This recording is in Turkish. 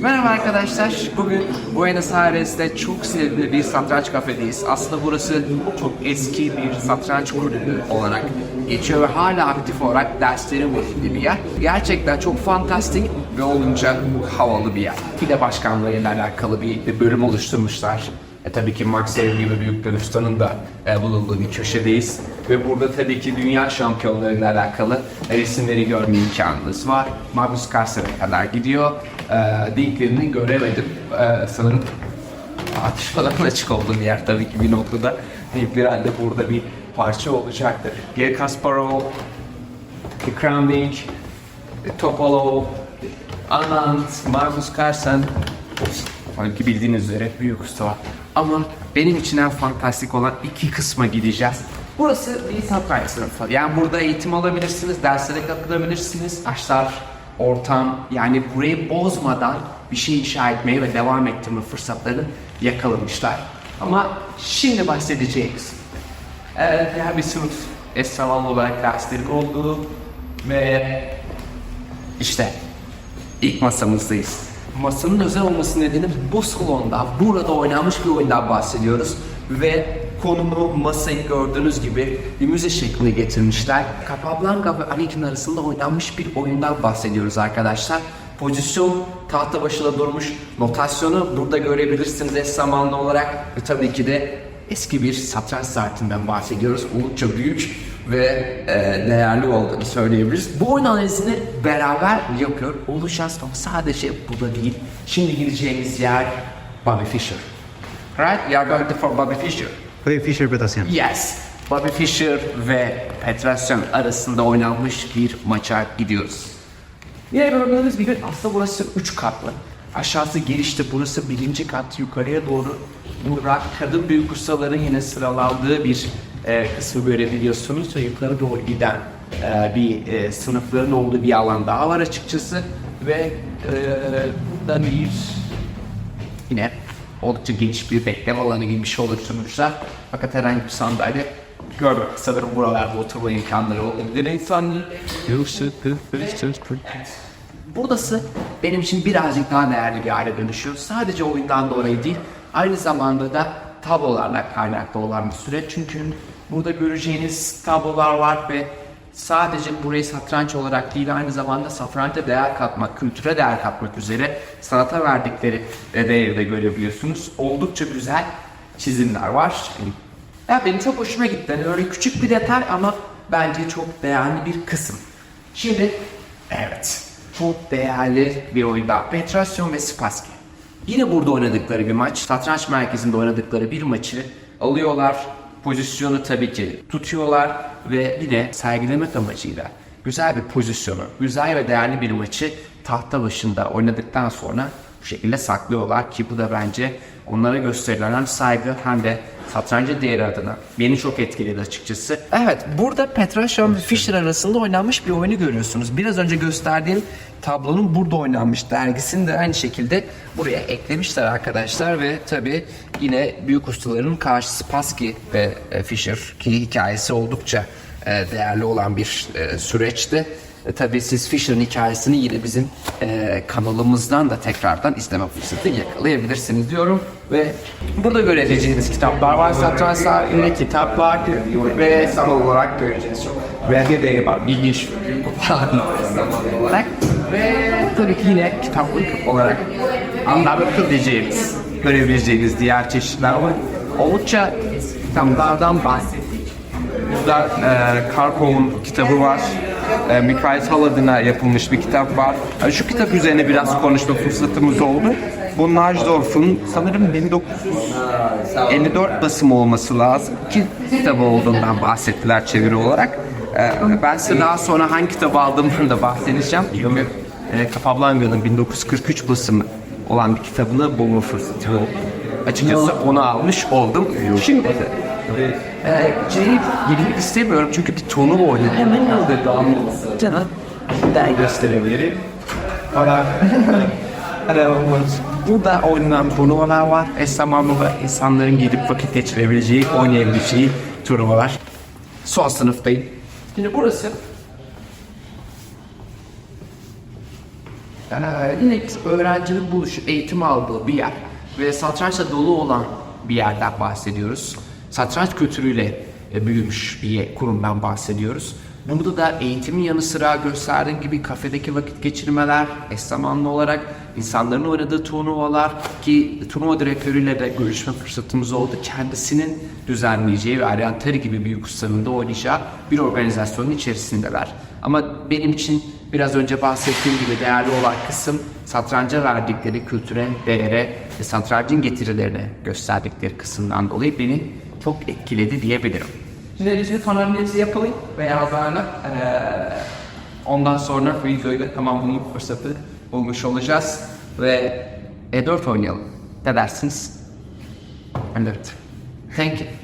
Merhaba arkadaşlar. Bugün Buenos Aires'te çok sevimli bir satranç kafedeyiz. Aslında burası çok eski bir satranç kulübü olarak geçiyor ve hala aktif olarak derslerin verildiği bir yer. Gerçekten çok fantastik ve olunca havalı bir yer. Bir de başkanlığıyla alakalı bir, bir bölüm oluşturmuşlar. E, tabii ki Max Evin gibi büyük ustanın da e, bulunduğu bir köşedeyiz. Ve burada tabii ki dünya şampiyonlarıyla alakalı resimleri görme imkanınız var. Magnus Carlsen'e kadar gidiyor. E, linklerini göremedim. E, sanırım atışmaların açık olduğu bir yer tabii ki bir noktada. Bir halde burada bir parça olacaktır. Gary Kasparov, Kramnik, Topalov, Anand, Magnus Carlsen, Halbuki bildiğiniz üzere büyük usta var. Ama benim için en fantastik olan iki kısma gideceğiz. Burası bir satranç sınıfı. Yani burada eğitim alabilirsiniz, derslere katılabilirsiniz. Aşlar, ortam yani burayı bozmadan bir şey inşa etmeye ve devam ettirme fırsatlarını yakalamışlar. Ama şimdi bahsedeceğimiz ee, diğer bir sınıf esraval olarak derslerin olduğu ve işte ilk masamızdayız. Masanın özel olması nedeni bu salonda, burada oynanmış bir oyundan bahsediyoruz. Ve konumu masayı gördüğünüz gibi bir müze şekline getirmişler. Capablanca ve Anakin arasında oynanmış bir oyundan bahsediyoruz arkadaşlar. Pozisyon tahta başında durmuş. Notasyonu burada görebilirsiniz eş zamanlı olarak. Ve tabii ki de eski bir satranç saatinden bahsediyoruz. Oldukça büyük ve e, değerli olduğunu söyleyebiliriz. Bu oyun analizini beraber yapıyor olacağız ama sadece bu da değil. Şimdi gideceğimiz yer Bobby Fischer. Right? We are going to for Bobby Fischer. Bobby Fischer Petrosyan. Yes. Bobby Fischer ve Petrosyan arasında oynanmış bir maça gidiyoruz. Yine gördüğünüz gibi aslında burası 3 katlı. Aşağısı girişte burası birinci kat yukarıya doğru Burak kadın büyük ustaların yine sıralandığı bir e, kısmı görebiliyorsunuz ve yukarı doğru giden e, bir e, sınıfların olduğu bir alan daha var açıkçası ve e, burada bir yine oldukça geniş bir bekleme alanı gibi bir şey oluşturmuşlar. Fakat herhangi bir sandalye görmemek. Sanırım buralarda oturma imkanları olabilir. İnsan Buradası benim için birazcık daha değerli bir hale dönüşüyor. Sadece oyundan dolayı değil, aynı zamanda da tablolarla kaynaklı olan bir süreç. Çünkü burada göreceğiniz tablolar var ve sadece burayı satranç olarak değil aynı zamanda satranca değer katmak, kültüre değer katmak üzere sanata verdikleri değeri de görebiliyorsunuz. Oldukça güzel çizimler var. Ya benim çok hoşuma gitti. Yani öyle küçük bir detay ama bence çok değerli bir kısım. Şimdi evet çok değerli bir oyunda Petrosyan ve Spassky. Yine burada oynadıkları bir maç. Satranç merkezinde oynadıkları bir maçı alıyorlar. Pozisyonu tabii ki tutuyorlar ve yine sergilemek amacıyla güzel bir pozisyonu, güzel ve değerli bir maçı tahta başında oynadıktan sonra bu şekilde saklıyorlar ki bu da bence onlara gösterilen hem saygı hem de satrancı değeri adına beni çok etkiledi açıkçası. Evet burada Petrosyan ve Fischer arasında oynanmış bir oyunu görüyorsunuz. Biraz önce gösterdiğim tablonun burada oynanmış dergisini de aynı şekilde buraya eklemişler arkadaşlar ve tabi yine büyük ustaların karşısı Spassky ve e, Fischer ki hikayesi oldukça e, değerli olan bir e, süreçti. E, tabii siz Fisher'ın hikayesini yine bizim e, kanalımızdan da tekrardan izleme fırsatı yakalayabilirsiniz diyorum. Ve burada görebileceğiniz kitaplar var. Satranç sahibinde kitaplar ve sanal olarak göreceğiz. Belge de var. İlginç olarak. Ve tabii ki yine kitaplık olarak anlatabileceğimiz, görebileceğiniz diğer çeşitler var. Oldukça kitaplardan bahsettik. Burada e, Karpov'un kitabı var. E, Mikhail Saladin'e yapılmış bir kitap var. E, şu kitap üzerine biraz konuşma fırsatımız oldu. Bu Najdorf'un sanırım 1954 basımı olması lazım ki kitabı olduğundan bahsettiler çeviri olarak. E, ben size daha sonra hangi kitabı aldığımdan da bahsedeceğim. E, Capablanca'nın 1943 basımı olan bir kitabını bulma fırsatı oldu. Açıkçası onu almış oldum. Şimdi ee, C'yi girmek istemiyorum çünkü bir tonu oynadı. Hemen yolda damlaması. Canım ben gösterebilirim. Ara. Burada oynanan turnuvalar var. Eş zamanlı insanların gidip vakit geçirebileceği, oynayabileceği turnuvalar. Son sınıftayım. Şimdi burası Ee, yine öğrencinin buluşu, eğitim aldığı bir yer ve satrançla dolu olan bir yerden bahsediyoruz. Satranç kültürüyle e, büyümüş bir kurumdan bahsediyoruz. Burada da eğitimin yanı sıra gösterdiğim gibi kafedeki vakit geçirmeler, eş zamanlı olarak insanların oynadığı turnuvalar ki turnuva direktörüyle de görüşme fırsatımız oldu. Kendisinin düzenleyeceği ve Arian Tari gibi büyük ustanın da oynayacağı bir organizasyonun içerisindeler. Ama benim için biraz önce bahsettiğim gibi değerli olan kısım satranca verdikleri kültüre, değere ve satrancın getirilerine gösterdikleri kısımdan dolayı beni çok etkiledi diyebilirim. Şimdi elinizi analizi yapalım veya hazırla. ondan sonra videoyu da tamamlama fırsatı bulmuş olacağız ve E4 oynayalım. Ne dersiniz? Evet. Thank you.